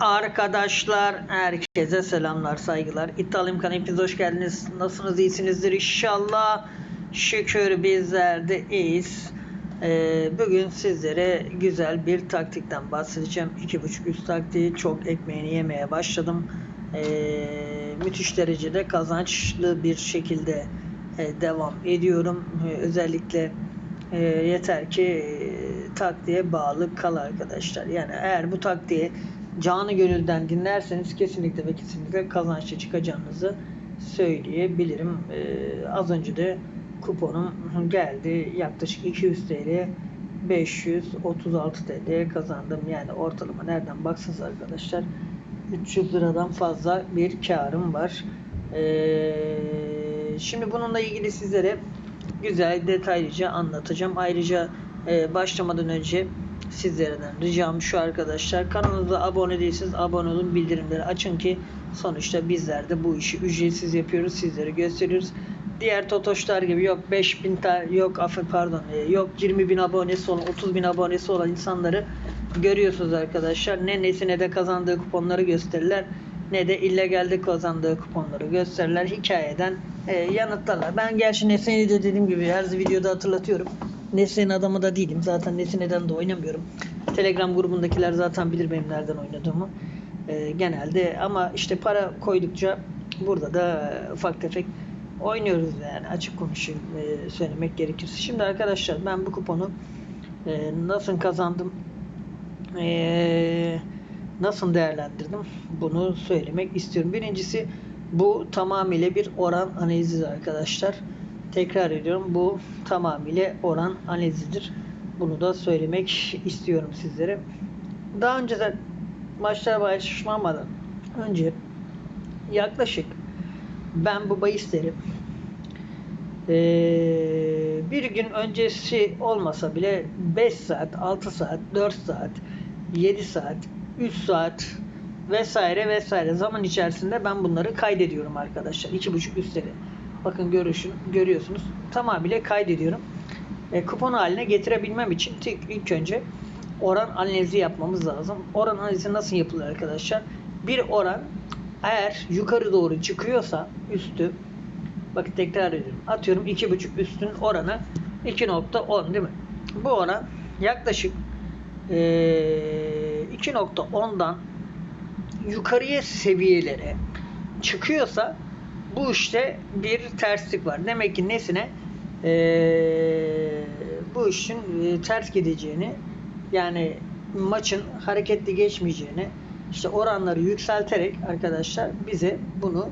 Arkadaşlar herkese selamlar saygılar. İddialı İmkan hepiniz hoş geldiniz. Nasılsınız iyisinizdir inşallah. Şükür bizler de iyiyiz. Ee, bugün sizlere güzel bir taktikten bahsedeceğim. 2.5 üst taktiği çok ekmeğini yemeye başladım. Ee, müthiş derecede kazançlı bir şekilde e, devam ediyorum. Ee, özellikle e, yeter ki e, taktiğe bağlı kal arkadaşlar. Yani eğer bu taktiği canı gönülden dinlerseniz kesinlikle ve kesinlikle kazançlı çıkacağınızı söyleyebilirim. Ee, az önce de kuponum geldi. Yaklaşık 200 TL 536 TL kazandım. Yani ortalama nereden baksanız arkadaşlar 300 liradan fazla bir karım var. Ee, şimdi bununla ilgili sizlere güzel detaylıca anlatacağım. Ayrıca e, başlamadan önce sizlerden ricam şu arkadaşlar kanalımıza abone değilseniz abone olun bildirimleri açın ki sonuçta bizler de bu işi ücretsiz yapıyoruz sizlere gösteriyoruz. Diğer totoşlar gibi yok 5000 tane yok affı pardon e, yok 20 bin abonesi olan 30 bin abonesi olan insanları görüyorsunuz arkadaşlar. Ne nesine de kazandığı kuponları gösterirler ne de illegalde kazandığı kuponları gösterirler. Hikayeden e, yanıtlarlar. Ben gerçi Nesne'yi de dediğim gibi her videoda hatırlatıyorum. Nesne'nin adamı da değilim. Zaten Nesne'den de oynamıyorum. Telegram grubundakiler zaten bilir benim nereden oynadığımı. E, genelde ama işte para koydukça burada da ufak tefek oynuyoruz yani açık konuşayım e, söylemek gerekirse. Şimdi arkadaşlar ben bu kuponu e, nasıl kazandım e, nasıl değerlendirdim bunu söylemek istiyorum. Birincisi bu tamamıyla bir oran analizidir arkadaşlar. Tekrar ediyorum bu tamamıyla oran analizidir. Bunu da söylemek istiyorum sizlere. Daha önceden maçlar başlamadan önce yaklaşık ben bu bahisleri ee, bir gün öncesi olmasa bile 5 saat, 6 saat, 4 saat, 7 saat, 3 saat vesaire vesaire zaman içerisinde ben bunları kaydediyorum arkadaşlar. 2.5 üstleri. Bakın görüşün, görüyorsunuz. Tamamıyla kaydediyorum. E, kupon haline getirebilmem için ilk önce oran analizi yapmamız lazım. Oran analizi nasıl yapılır arkadaşlar? Bir oran eğer yukarı doğru çıkıyorsa üstü bakın tekrar ediyorum. Atıyorum 2.5 üstün oranı 2.10 değil mi? Bu oran yaklaşık e, 2.10'dan yukarıya seviyelere çıkıyorsa bu işte bir terslik var. Demek ki nesine ee, bu işin e, ters gideceğini yani maçın hareketli geçmeyeceğini işte oranları yükselterek arkadaşlar bize bunu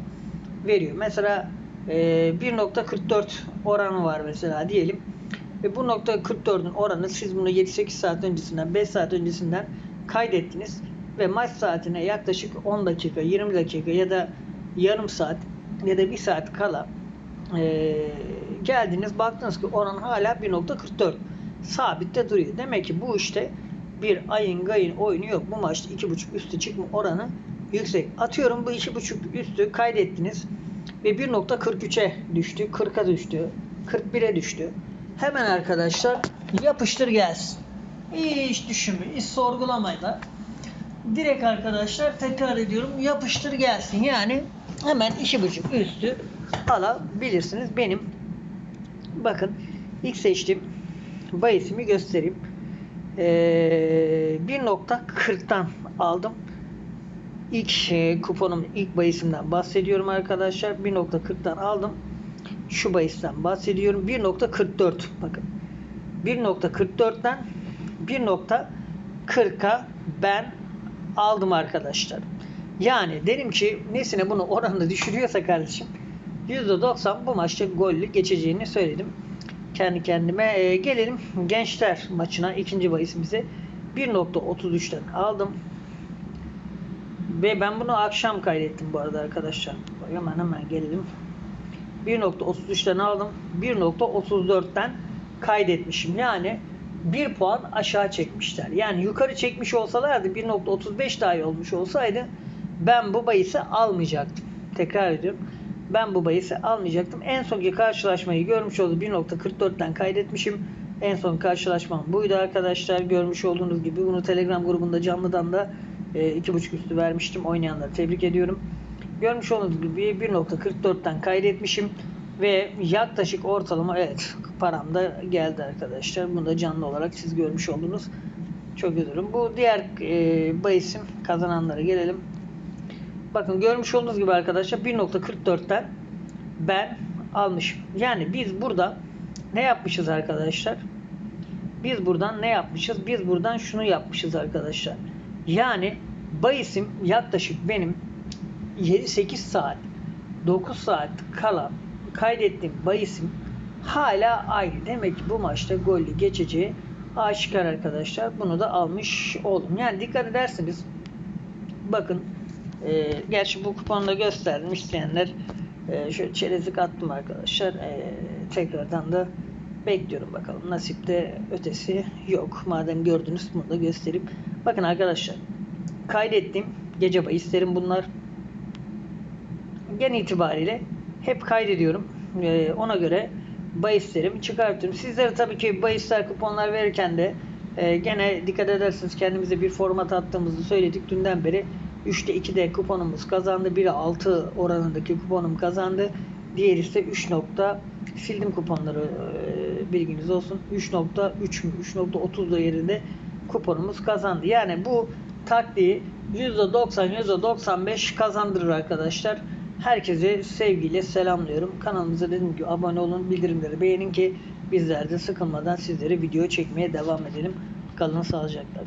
veriyor. Mesela e, 1.44 oranı var mesela diyelim. Ve bu 0.44'ün oranı siz bunu 7-8 saat öncesinden 5 saat öncesinden kaydettiniz ve maç saatine yaklaşık 10 dakika 20 dakika ya da yarım saat ya da 1 saat kala e, geldiniz baktınız ki oran hala 1.44 sabitte duruyor. Demek ki bu işte bir ayın gayın oyunu yok. Bu maçta 2.5 üstü çıkma oranı yüksek. Atıyorum bu 2.5 üstü kaydettiniz ve 1.43'e düştü, 40'a düştü, 41'e düştü. Hemen arkadaşlar yapıştır gelsin. Hiç düşünme, hiç sorgulamayla direkt arkadaşlar tekrar ediyorum yapıştır gelsin. Yani hemen 2.5 üstü alabilirsiniz. Benim bakın ilk seçtiğim bahisimi göstereyim. Ee, 1.40'tan aldım. İlk e, kuponum ilk bahisimden bahsediyorum arkadaşlar. 1.40'tan aldım. Şu bahisten bahsediyorum. 1.44 bakın. 1.44'ten 1.40'a ben aldım arkadaşlar. Yani derim ki nesine bunu oranını düşürüyorsa kardeşim %90 bu maçta gollü geçeceğini söyledim. Kendi kendime e, gelelim gençler maçına ikinci bahisimize 1.33'ten aldım. Ve ben bunu akşam kaydettim bu arada arkadaşlar. Hemen hemen gelelim. 1.33'ten aldım. 1.34'ten kaydetmişim. Yani 1 puan aşağı çekmişler. Yani yukarı çekmiş olsalardı 1.35 dahi olmuş olsaydı ben bu bahisi almayacaktım. Tekrar ediyorum. Ben bu bahisi almayacaktım. En sonki karşılaşmayı görmüş olduğu 1.44'ten kaydetmişim. En son karşılaşmam buydu arkadaşlar. Görmüş olduğunuz gibi bunu Telegram grubunda canlıdan da e, iki buçuk üstü vermiştim. Oynayanları tebrik ediyorum. Görmüş olduğunuz gibi 1.44'ten kaydetmişim ve yaklaşık ortalama evet param da geldi arkadaşlar. Bunu da canlı olarak siz görmüş oldunuz. Çok üzülürüm. Bu diğer e, bahisim kazananlara gelelim. Bakın görmüş olduğunuz gibi arkadaşlar 1.44'ten ben almışım. Yani biz burada ne yapmışız arkadaşlar? Biz buradan ne yapmışız? Biz buradan şunu yapmışız arkadaşlar. Yani bahisim yaklaşık benim 7-8 saat 9 saat kala kaydettiğim bahisim hala aynı. Demek ki bu maçta gollü geçeceği aşikar arkadaşlar. Bunu da almış oldum. Yani dikkat ederseniz bakın e, gerçi bu kuponu da gösterdim isteyenler e, şöyle çerezlik attım arkadaşlar. E, tekrardan da bekliyorum bakalım. Nasipte ötesi yok. Madem gördünüz bunu da göstereyim. Bakın arkadaşlar kaydettiğim gece bahislerim bunlar. Gen itibariyle hep kaydediyorum. Ee, ona göre bahislerimi çıkartıyorum. Sizlere tabii ki bahisler kuponlar verirken de e, gene dikkat ederseniz kendimize bir format attığımızı söyledik. Dünden beri 3'te 2'de kuponumuz kazandı. Biri 6 oranındaki kuponum kazandı. Diğeri ise 3 nokta sildim kuponları e, bilginiz olsun. 3.3 mü 3.30 da yerinde kuponumuz kazandı. Yani bu taktiği %90 %95 kazandırır arkadaşlar. Herkese sevgiyle selamlıyorum. Kanalımıza dediğim gibi abone olun, bildirimleri beğenin ki bizler de sıkılmadan sizlere video çekmeye devam edelim. Kalın sağlıcakla.